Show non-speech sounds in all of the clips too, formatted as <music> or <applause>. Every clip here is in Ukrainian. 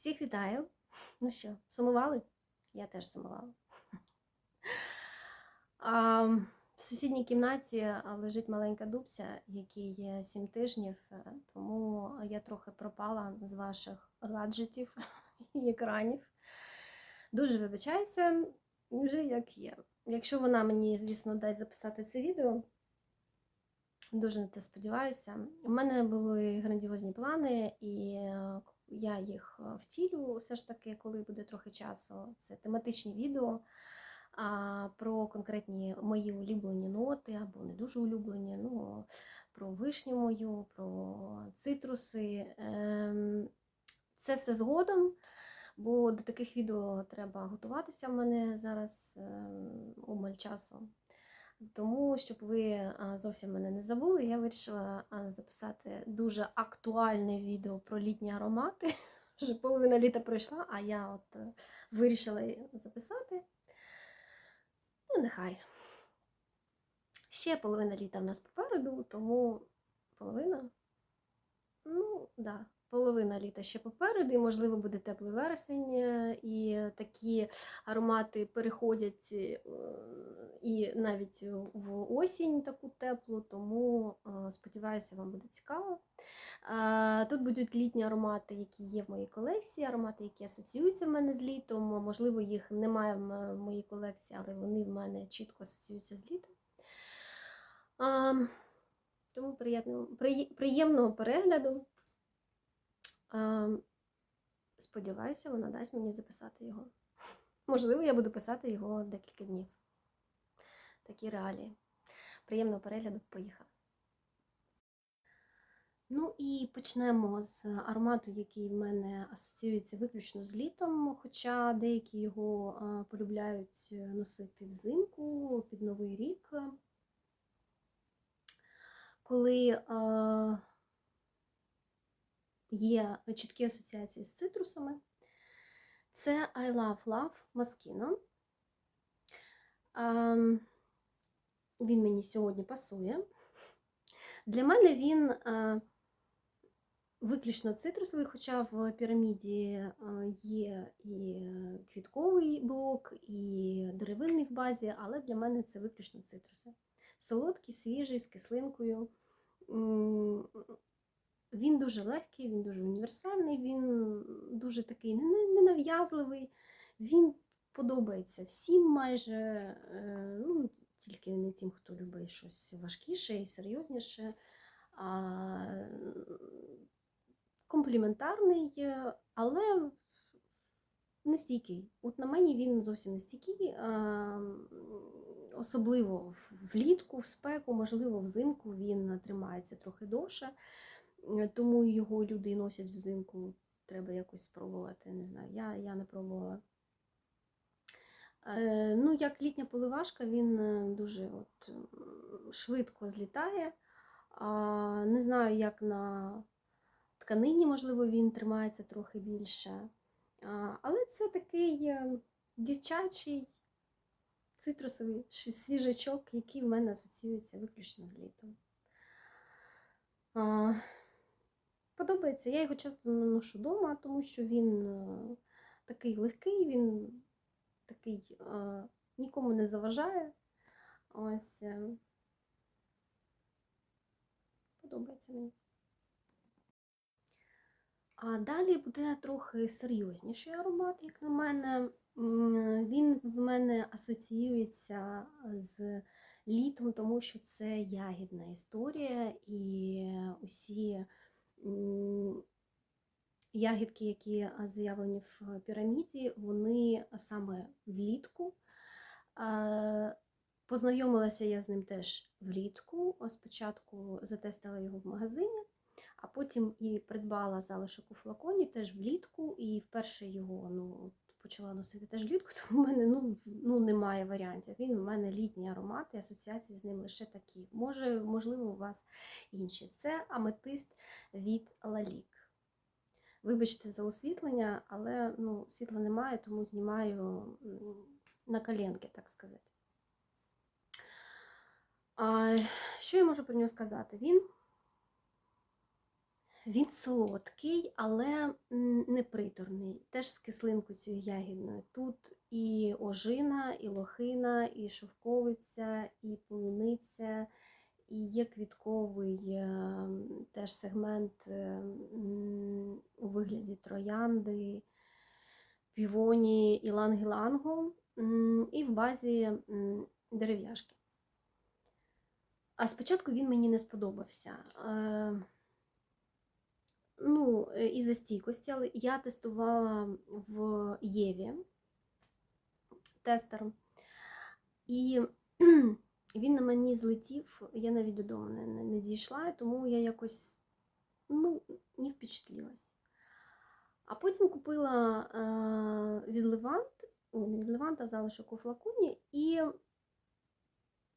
Всіх вітаю. Ну що, сумували? Я теж сумувала. А, в сусідній кімнаті лежить маленька дубця, якій є 7 тижнів, е, тому я трохи пропала з ваших гаджетів і екранів. Дуже вибачаюся, вже як є. Якщо вона мені, звісно, дасть записати це відео, дуже на те сподіваюся. У мене були грандіозні плани, і е, я їх е, втілю все ж таки, коли буде трохи часу. Це тематичні відео а, про конкретні мої улюблені ноти або не дуже улюблені. Ну, про вишню мою, про цитруси. Ем, Це все згодом. Бо до таких відео треба готуватися в мене зараз ем, обмаль часу. Тому, щоб ви зовсім мене не забули, я вирішила записати дуже актуальне відео про літні аромати. <laughs> Вже половина літа пройшла, а я от е, вирішила записати. Ну, нехай. Ще половина літа в нас попереду, тому половина. Ну, да, половина літа ще попереду, і, можливо, буде теплий вересень, е, і такі аромати переходять е, і навіть в осінь таку теплу, тому е, сподіваюся, вам буде цікаво. Тут будуть літні аромати, які є в моїй колекції, аромати, які асоціюються в мене з літом. Можливо, їх немає в моїй колекції, але вони в мене чітко асоціюються з літом. Тому приємного перегляду. Сподіваюся, вона дасть мені записати його. Можливо, я буду писати його декілька днів. Такі реалії. Приємного перегляду, поїхав. Ну і почнемо з аромату, який в мене асоціюється виключно з літом, хоча деякі його полюбляють носити взимку під Новий рік. Коли є чіткі асоціації з цитрусами, це I Love Love Moschino. Ем, Він мені сьогодні пасує. Для мене він е, виключно цитрусовий, хоча в піраміді е, є і квітковий блок, і деревинний в базі, але для мене це виключно цитруси. Солодкий, свіжий, з кислинкою. Він дуже легкий, він дуже універсальний, він дуже такий ненав'язливий. Він подобається всім майже, е, ну, тільки не тим, хто любить щось важкіше і серйозніше. А, компліментарний, але не стійкий. От на мені він зовсім не стійкий, особливо влітку, в спеку, можливо, взимку він тримається трохи довше, тому його люди носять взимку. Треба якось спробувати. Не знаю, я, я не пробувала. Е, Ну, як літня поливашка, він е, дуже от, швидко злітає. Не знаю, як на тканині, можливо, він тримається трохи більше. Але це такий е, дівчачий цитрусовий свіжачок, який в мене асоціюється виключно з літом. Подобається. Я його часто не ношу вдома, тому що він е, такий легкий, він такий е, нікому не заважає. Ось. е, Подобається мені. А далі буде трохи серйозніший аромат, як на мене. Він в мене асоціюється з літом, тому що це ягідна історія, і усі ягідки, які заявлені в піраміді, вони саме влітку. Познайомилася я з ним теж влітку. Спочатку затестила його в магазині, а потім і придбала залишок у флаконі теж влітку, і вперше його ну, почала носити теж влітку, <laughs> тому в мене ну, ну, немає варіантів. Він у мене літній аромат, і асоціації з ним лише такі. Може, можливо, у вас інші. Це аметист від Лалік. Вибачте за освітлення, але ну, світла немає, тому знімаю на коленки, так сказати. А, що я можу про нього сказати? Він Він солодкий, але не приторний. Теж з кислинкою цією ягідною. Тут і ожина, і лохина, і шовковиця, і полуниця, і є квітковий е, теж сегмент е, у вигляді троянди, півоні, іланг-ілангу, м, і в базі дерев'яшки. А спочатку він мені не сподобався. Ну, е, із-за стійкості, але я тестувала в Єві тестером. І <clears throat> він на мені злетів, я навіть додому не, не, дійшла, тому я якось ну, не впечатлілась. А потім купила е, від Левант, не від а залишок у флаконі, і,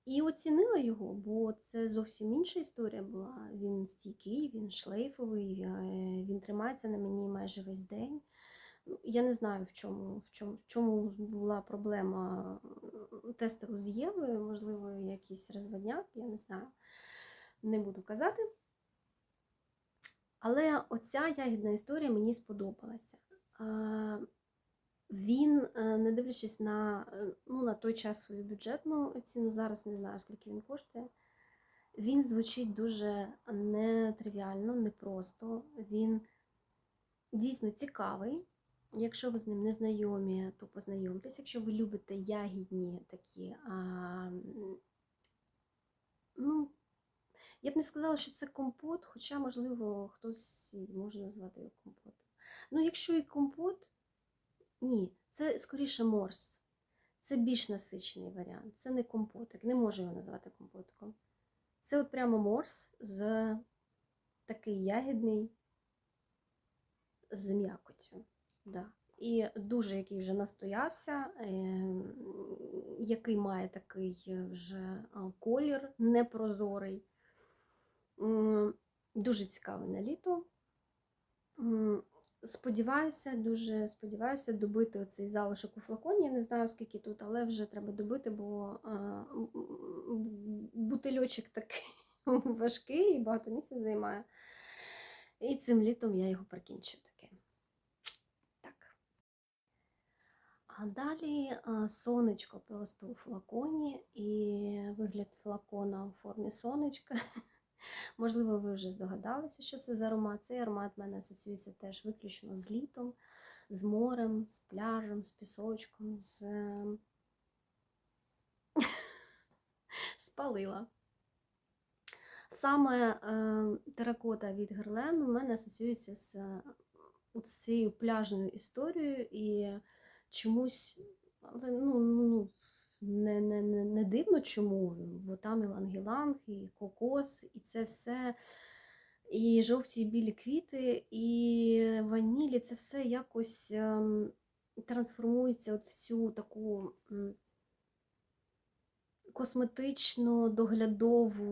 і оцінила його, бо це зовсім інша історія була. Він стійкий, він шлейфовий, е, він тримається на мені майже весь день. Ну, Я не знаю, в чому, в чому, в чому була проблема тестеру з Євою, можливо, якийсь розводняк, я не знаю, не буду казати. Але оця ягідна історія мені сподобалася. Він, е, не дивлячись на, е, ну, на той час свою бюджетну ціну, зараз не знаю, скільки він коштує. Він звучить дуже нетривіально, непросто. Він дійсно цікавий. Якщо ви з ним не знайомі, то познайомтесь. Якщо ви любите ягідні такі, а, ну, я б не сказала, що це компот, хоча, можливо, хтось може назвати його компотом. Ну, якщо і компот, ні, це скоріше морс. Це більш насичений варіант. Це не компотик. Не можу його назвати компотиком. Це от прямо морс з такий ягідний з м'якоттю. Да. І дуже який вже настоявся, ем, який має такий вже колір непрозорий. Дуже цікавий на літо. Сподіваюся, дуже сподіваюся добити оцей залишок у флаконі. Я не знаю, скільки тут, але вже треба добити, бо а, бутильочок такий <laughs> важкий і багато місця займає. І цим літом я його прикінчу таки. Так. А далі сонечко просто у флаконі, і вигляд флакона у формі сонечка. <laughs> Можливо, ви вже здогадалися, що це за аромат. Цей аромат в мене асоціюється теж виключно з літом, з морем, з пляжем, з пісочком, з <laughs> спалила. Саме е, теракота від Герлен у мене асоціюється з цією пляжною історією і чомусь, але ну, ну, не, не, не, не дивно чому, бо там і лангіланг, і кокос, і це все, і жовті і білі квіти, і ванілі, це все якось ем, трансформується от в цю таку косметично доглядову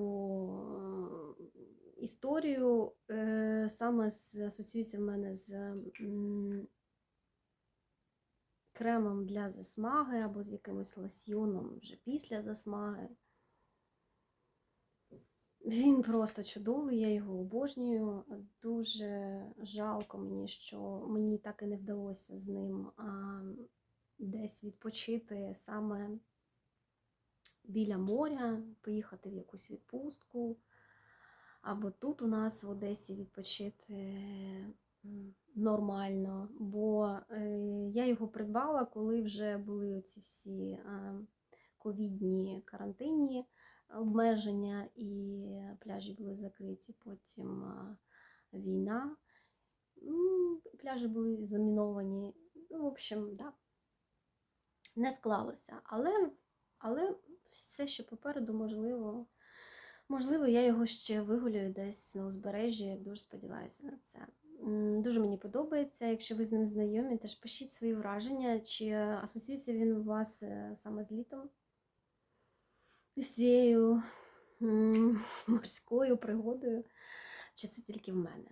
е, історію, е, саме асоціюється в мене з кремом для засмаги або з якимось лосьйоном вже після засмаги. Він просто чудовий, я його обожнюю. Дуже жалко мені, що мені так і не вдалося з ним а, десь відпочити саме біля моря, поїхати в якусь відпустку. Або тут у нас в Одесі відпочити нормально, бо е, я його придбала, коли вже були оці всі ковідні карантинні обмеження, і пляжі були закриті, потім війна. Пляжі були заміновані. Ну, в общем, да. Не склалося. Але, але все, що попереду, можливо, можливо, я його ще вигулюю десь на узбережжі. Дуже сподіваюся на це. Дуже мені подобається. Якщо ви з ним знайомі, теж пишіть свої враження, чи асоціюється він у вас е, саме з літом, з цією <laughs> морською пригодою, чи це тільки в мене.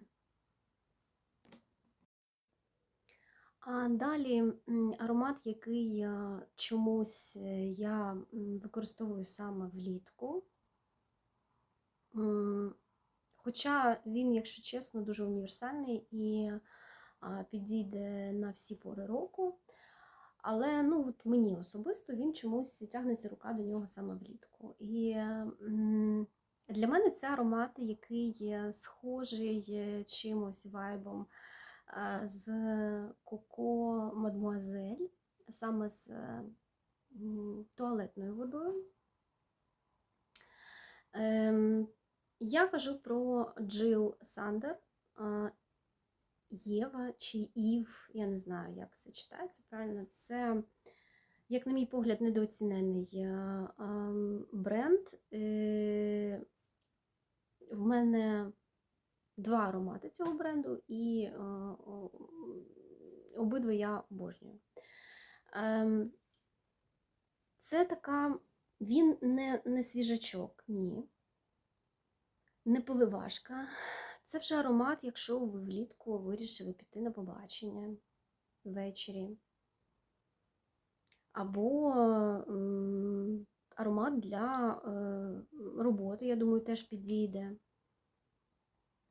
А далі аромат, який е, чомусь е, я використовую саме влітку. Хоча він, якщо чесно, дуже універсальний і підійде на всі пори року. Але ну, от мені особисто він чомусь тягнеться рука до нього саме влітку. І для мене це аромат, який є схожий чимось вайбом е, з Коко Мадмуазель, саме з туалетною водою. Я кажу про Джил Сандер. Єва чи Ів, я не знаю, як це читається правильно. Це, як на мій погляд, недооцінений бренд. Е, В мене два аромати цього бренду, і обидва я обожнюю. Ем, Це така, він не, не свіжачок, ні. Не поливашка. Це вже аромат, якщо ви влітку вирішили піти на побачення ввечері. Або аромат для е, роботи, я думаю, теж підійде.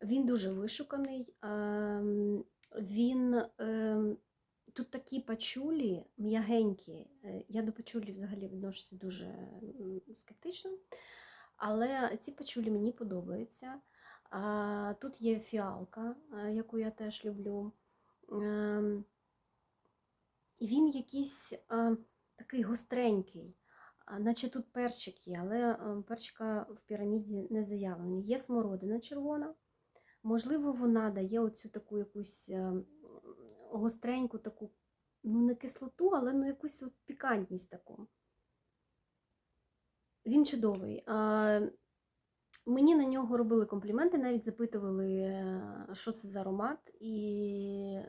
Він дуже вишуканий. ем, Він ем, тут такі пачулі м'ягенькі. Е, Я до пачулі взагалі відношуся дуже скептично. Але ці пачулі мені подобаються. Тут є фіалка, е, яку я теж люблю. Ем, І він якийсь е, такий гостренький, наче тут перчик є, але е, перчика в піраміді не заявлено. Є смородина червона. Можливо, вона дає оцю таку якусь гостреньку, таку, ну не кислоту, але ну якусь от пікантність таку. Він чудовий. Мені на нього робили компліменти, навіть запитували, е, що це за аромат, і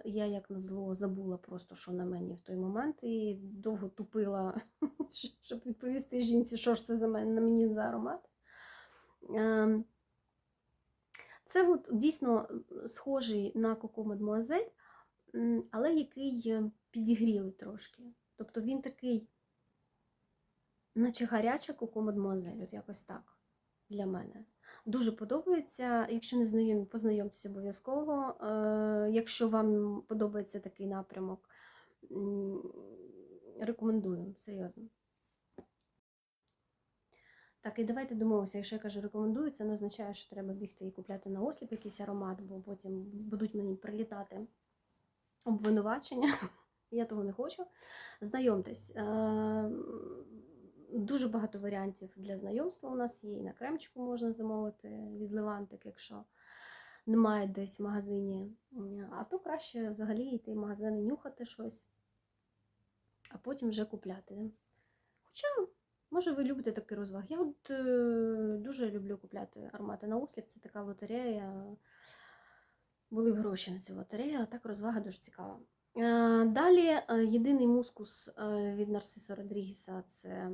я, як на зло, забула просто, що на мені в той момент, і довго тупила, <laughs> щоб відповісти жінці, що ж це за мене на мені за аромат. Ем, Це от дійсно схожий на Коко Мадмуазель, але який е, підігрілий трошки. Тобто він такий, наче гаряча Коко Мадмуазель, от якось так для мене. Дуже подобається. Якщо не знайомі, познайомтесь обов'язково. Е, Якщо вам подобається такий напрямок, рекомендую, серйозно. Так, і давайте домовимося, якщо я кажу рекомендую, це не означає, що треба бігти і купляти на осліп якийсь аромат, бо потім будуть мені прилітати обвинувачення. <laughs> Я того не хочу. Знайомтесь. Дуже багато варіантів для знайомства у нас є. І на кремчику можна замовити від Левантик, якщо немає десь в магазині. А то краще взагалі йти в магазин і нюхати щось, а потім вже купляти. Хоча, може, ви любите такий розваг. Я от е, дуже люблю купляти аромати на осліп. Це така лотерея. Були гроші на цю лотерею, а так розвага дуже цікава. Е, Далі е, єдиний мускус від Нарцисо Родрігеса це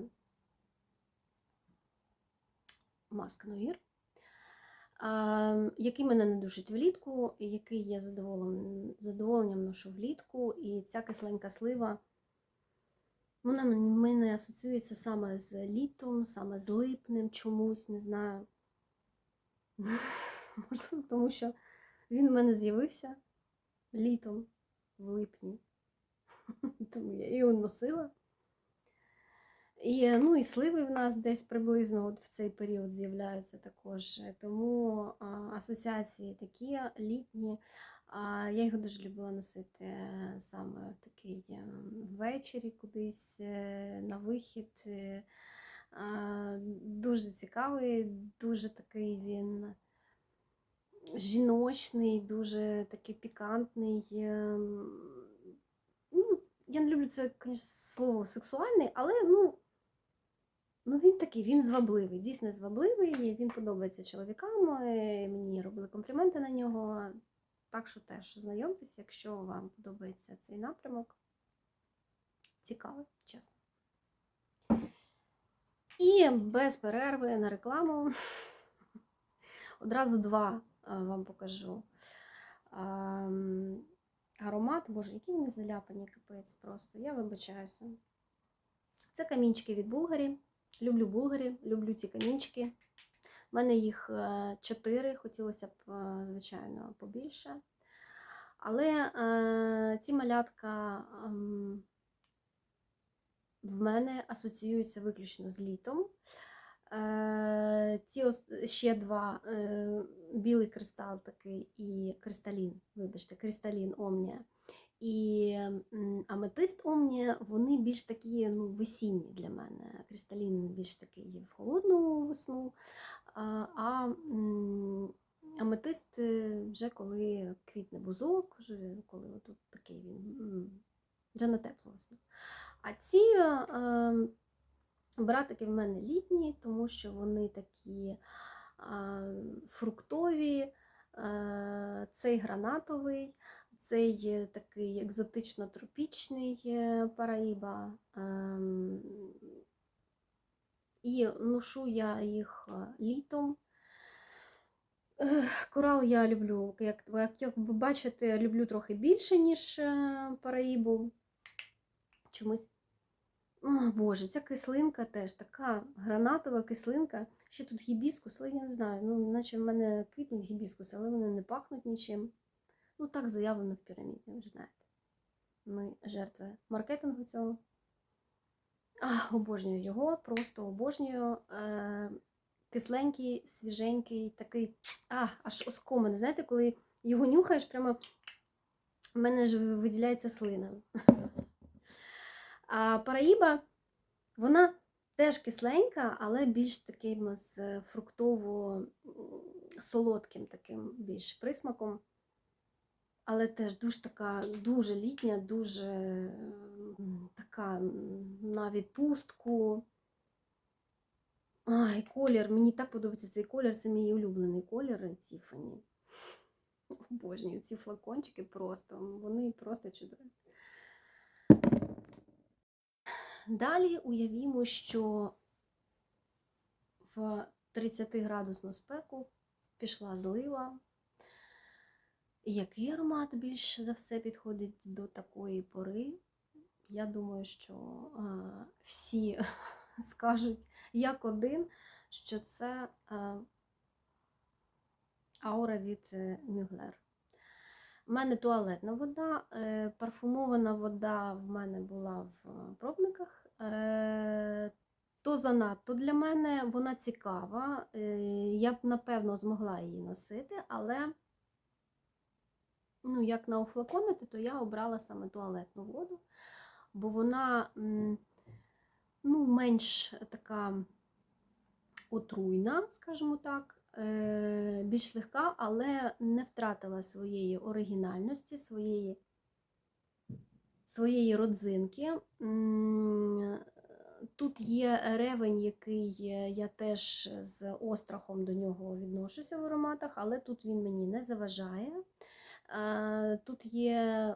Маск е, який мене не душить влітку, який я задоволенням, задоволенням ношу влітку. І ця кисленька слива, вона в мене асоціюється саме з літом, саме з липнем чомусь, не знаю. <laughs> Можливо, тому що він у мене з'явився літом в липні. <laughs> Тому я його носила. І, ну, і сливи в нас десь приблизно от в цей період з'являються також. Тому а, асоціації такі літні. А, я його дуже любила носити е, саме в такий е, ввечері кудись е, на вихід. Е, а, Дуже цікавий, дуже такий він жіночний, дуже такий пікантний. ем, Ну, я не люблю це, звісно, слово сексуальний, але ну, ну він такий, він звабливий, дійсно звабливий, він подобається чоловікам. е, Мені робили компліменти на нього. Так що теж знайомтесь, якщо вам подобається цей напрямок. Цікаво, чесно. І без перерви на рекламу. <laughs> Одразу два вам покажу. Аромат, боже, які вони заляпані, капець просто. Я вибачаюся. Це камінчики від Булгарі. Люблю Булгарі, люблю ці камінчики. У мене їх е, чотири, хотілося б, е, звичайно, побільше. Але е, ці малятка ем, в мене асоціюються виключно з літом. Е, ці ще два е, білий кристал такий і кристалін, вибачте, кристалін Омнія. І аметист Омнія, вони більш такі ну, весінні для мене. Кристалін більш такий в холодну весну, а, аметист е, вже коли квітне бузок, коли отут такий він вже на теплу весну. А ці ем, братики в мене літні, тому що вони такі фруктові, е, цей гранатовий, цей такий екзотично-тропічний е, параїба. ем, І ношу я їх е, літом. Корал я люблю, як, як, ви бачите, люблю трохи більше, ніж е, параїбу. Чомусь. О, Боже, ця кислинка теж така гранатова кислинка. Ще тут гібіскус, але я не знаю. Ну, наче в мене квітнуть гібіскуси, але вони не пахнуть нічим. Ну, так заявлено в піраміді, ви знаєте. Ми жертви маркетингу цього. А, обожнюю його, просто обожнюю. Е, кисленький, свіженький, такий. А, аж оскоманий. Знаєте, коли його нюхаєш, прямо в мене ж виділяється слина. А параїба, вона теж кисленька, але більш таким з фруктово-солодким таким більш присмаком. Але теж дуже така, дуже літня, дуже така на відпустку. Ай, колір, мені так подобається цей колір, це мій улюблений колір Тіфані. Обожнюю ці флакончики просто, вони просто чудові. Далі уявімо, що в 30 градусну спеку пішла злива. Який аромат більше за все підходить до такої пори? Я думаю, що а, всі <laughs> скажуть як один, що це а, аура від е, Мюглер. У мене туалетна вода, е, парфумована вода в мене була в е, пробниках. Е, То занадто для мене, вона цікава. е, Я б, напевно, змогла її носити, але ну, як наофлаконити, то я обрала саме туалетну воду, бо вона ну, менш така отруйна, скажімо так, е, більш легка, але не втратила своєї оригінальності, своєї, своєї родзинки. Тут є ревень, який я теж з острахом до нього відношуся в ароматах, але тут він мені не заважає. Е, Тут є.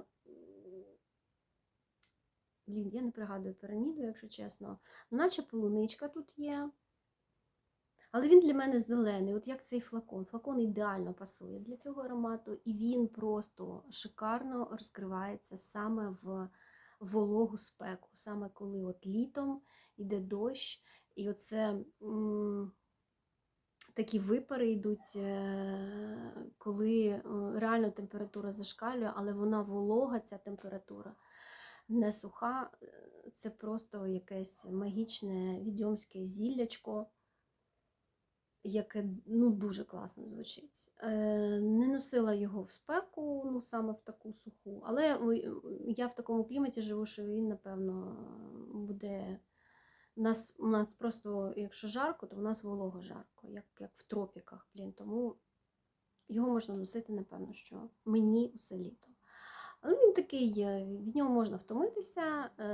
Блін, я не пригадую піраміду, якщо чесно. Наче полуничка тут є. Але він для мене зелений, от як цей флакон. Флакон ідеально пасує для цього аромату, і він просто шикарно розкривається саме в вологу спеку, саме коли от літом йде дощ, і оце такі випари йдуть, е, коли е, реально температура зашкалює, але вона волога, ця температура не суха. Е, Це просто якесь магічне відьомське зіллячко яке ну, дуже класно звучить. Не носила його в спеку, ну саме в таку суху, але я в такому кліматі живу, що він, напевно, буде. У нас, у нас просто, якщо жарко, то в нас волого жарко, як, як в тропіках. Блін, тому його можна носити, напевно, що мені усе літо. Але він такий, від нього можна втомитися. е,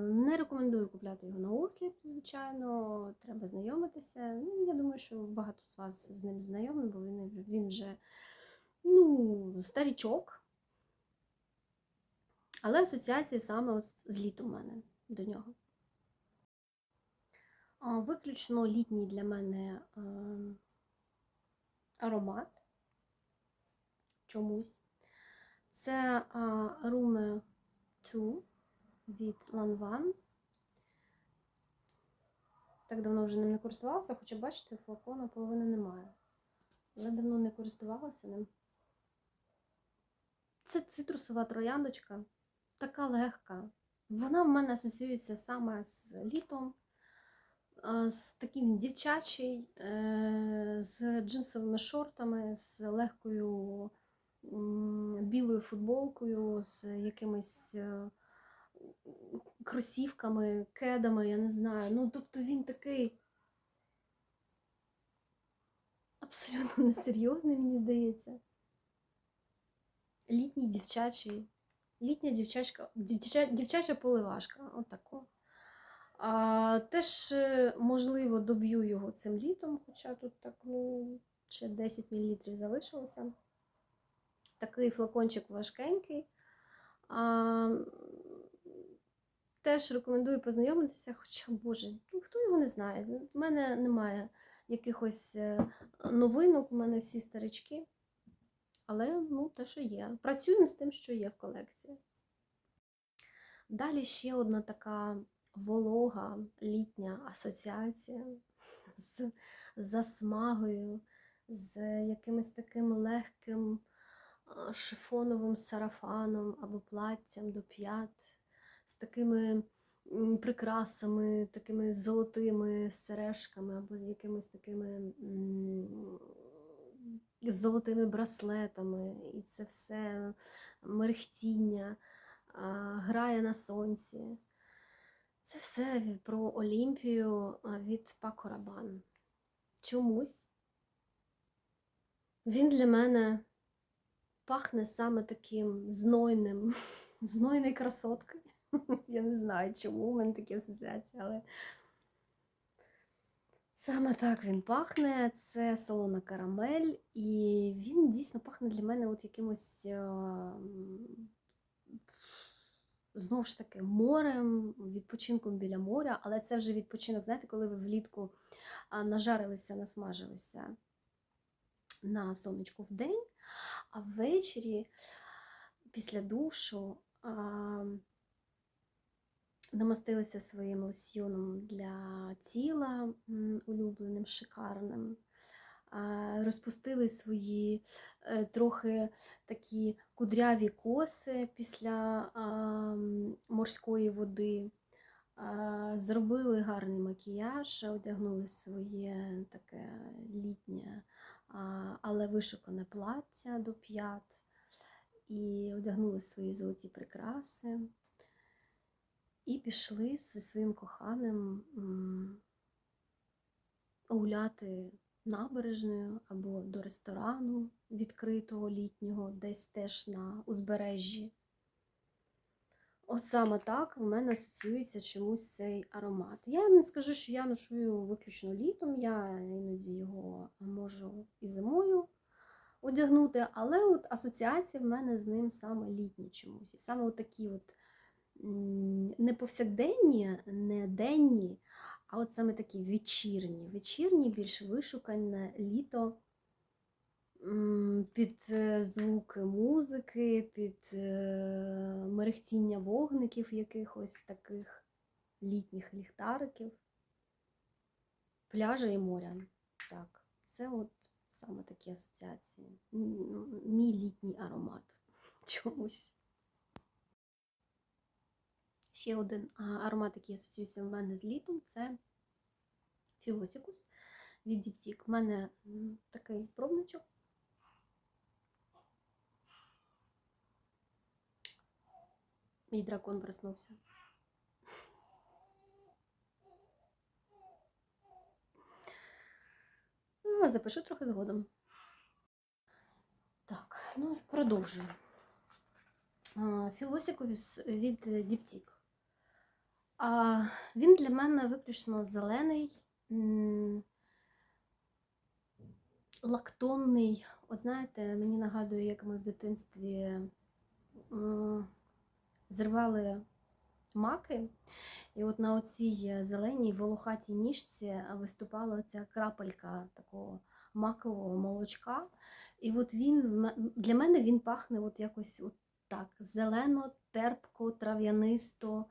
Не рекомендую купляти його на осліп, звичайно, треба знайомитися. Ну, я думаю, що багато з вас з ним знайомі, бо він, він вже ну, старічок. Але асоціації саме з літом у мене до нього. Виключно літній для мене е, аромат чомусь. Це Rume 2 від Lanvin. Так давно вже ним не користувалася, хоча бачите, флакона половини немає. Але давно не користувалася ним. Це цитрусова трояндочка, така легка. Вона в мене асоціюється саме з літом, з таким дівчачий, е, з джинсовими шортами, з легкою білою футболкою, з якимись е, кросівками, кедами, я не знаю. Ну, тобто він такий абсолютно <laughs> несерйозний, мені здається. Літній дівчачий, літня дівчачка, дівчача, дівчача поливашка, отако. А, теж, е, можливо, доб'ю його цим літом, хоча тут так, ну, ще 10 мл залишилося. Такий флакончик важкенький. А, теж рекомендую познайомитися, хоча, боже, ну, хто його не знає. У мене немає якихось е, новинок, у мене всі старички. Але ну, те, що є. Працюємо з тим, що є в колекції. Далі ще одна така волога літня асоціація з засмагою, з якимось таким легким шифоновим сарафаном або платтям до п'ят, з такими прикрасами, такими золотими сережками, або з якимись такими з золотими браслетами, і це все мерехтіння, грає на сонці. Це все про Олімпію від Пако Рабан. Чомусь він для мене пахне саме таким знойним, <laughs> знойною красоткою. <laughs> Я не знаю, чому у мене такі асоціації, але саме так він пахне. Це солона карамель, і він дійсно пахне для мене от якимось. Знову ж таки, морем, відпочинком біля моря, але це вже відпочинок, знаєте, коли ви влітку нажарилися, насмажилися на сонечку в день, а ввечері після душу а, намастилися своїм лосьйоном для тіла улюбленим, шикарним. Розпустили свої е, трохи такі кудряві коси після морської води, зробили гарний макіяж, одягнули своє таке літнє, але вишукане плаття до п'ят і одягнули свої золоті прикраси. І пішли зі своїм коханим гуляти набережною або до ресторану відкритого літнього, десь теж на узбережжі. От саме так в мене асоціюється чомусь цей аромат. Я не скажу, що я ношу його виключно літом, я іноді його можу і зимою одягнути, але от асоціація в мене з ним саме літні чомусь. І саме от такі от не повсякденні, не денні, а от саме такі вечірні. Вечірні, більш вишукане літо під е, звуки музики, під е, мерехтіння вогників якихось таких літніх ліхтариків, пляжа і моря. Так, це от саме такі асоціації. Мій літній аромат <laughs> чомусь. Ще один аромат, який асоціюється в мене з літом, це Філосікус від Діптік. У мене такий пробничок. Мій дракон проснувся. А, Запишу трохи згодом. Так, ну і продовжую. Філосікус від Діптік. А, Він для мене виключно зелений, лактонний. От знаєте, мені нагадує, як ми в дитинстві зривали маки, і от на оцій зеленій волохатій ніжці виступала ця крапелька такого макового молочка. І от він для мене він пахне от якось от так: зелено, терпко, трав'янисто.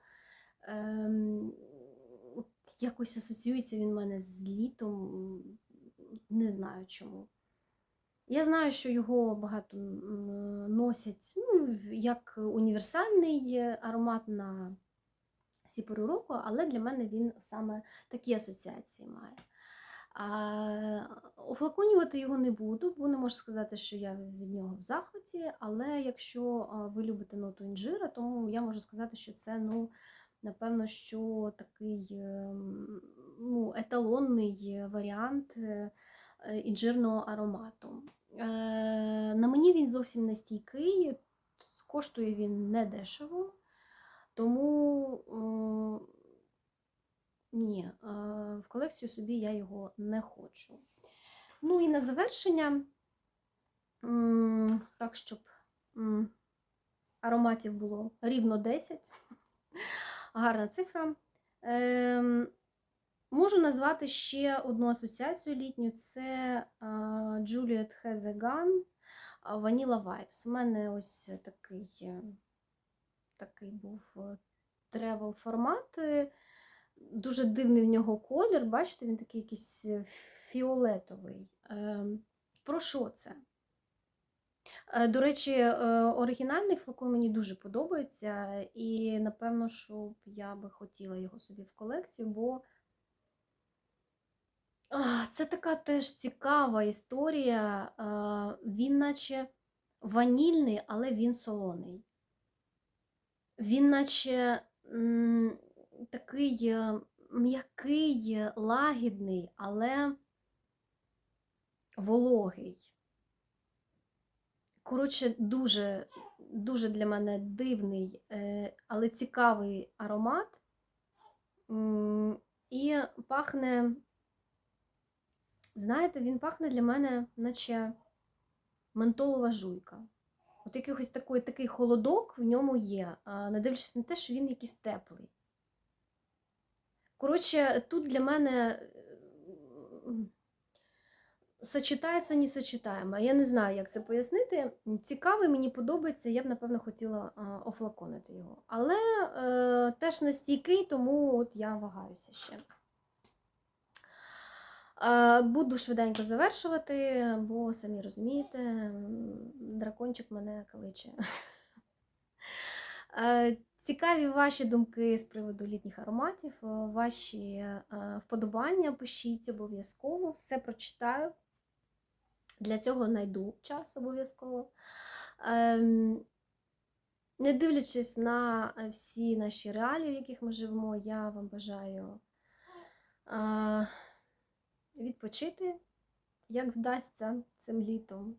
Ем, от якось асоціюється він в мене з літом, не знаю чому. Я знаю, що його багато носять ну, як універсальний аромат на всі пори року, але для мене він саме такі асоціації має. А, офлаконювати його не буду, бо не можу сказати, що я від нього в захваті. Але якщо ви любите ноту інжира, то я можу сказати, що це, ну, напевно, що такий ем, ну, еталонний варіант е, е, інжирного аромату. Е, На мені він зовсім не стійкий, коштує він недешево. Тому е, ні, в колекцію собі я його не хочу. Ну і на завершення, так, щоб ароматів було рівно 10. Гарна цифра. Ем, Можу назвати ще одну асоціацію літню: це Juliet Has a Gun Vanilla Vibes. У мене ось такий, е, такий був тревел формат. е, Дуже дивний в нього колір. Бачите, він такий якийсь е, фіолетовий. Ем, Про що це? Е, До речі, е, оригінальний флакон мені дуже подобається, і напевно, що я би хотіла його собі в колекцію, бо це така теж цікава історія. Він наче ванільний, але він солоний. Він наче такий е, м'який, лагідний, але вологий. Коротше, дуже, дуже для мене дивний, е, але цікавий аромат. І пахне, знаєте, він пахне для мене, наче ментолова жуйка. От якийсь такий, такий холодок в ньому є, не дивлячись на те, що він якийсь теплий. Коротше, тут для мене м, сочетається несочетаємо. Я не знаю, як це пояснити. Цікавий, мені подобається, я б, напевно, хотіла офлаконити його. Але е, теж не стійкий, тому от я вагаюся ще. Е, Буду швиденько завершувати, бо самі розумієте, дракончик мене каличе. Е, Цікаві ваші думки з приводу літніх ароматів, ваші е, вподобання пишіть обов'язково, все прочитаю. Для цього знайду час обов'язково. Ем, Не дивлячись на е, всі наші реалії, в яких ми живемо, я вам бажаю відпочити, як вдасться цим літом.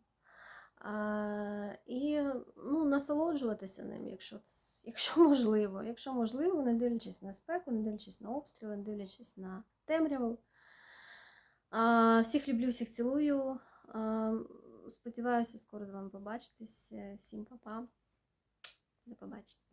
І ну, насолоджуватися ним, якщо, якщо <laughs> можливо. Якщо можливо, не дивлячись на спеку, не дивлячись на обстріли, не дивлячись на темряву. Всіх люблю, всіх цілую. Сподіваюся, скоро з вами побачитись. Всім па-па. До побачення.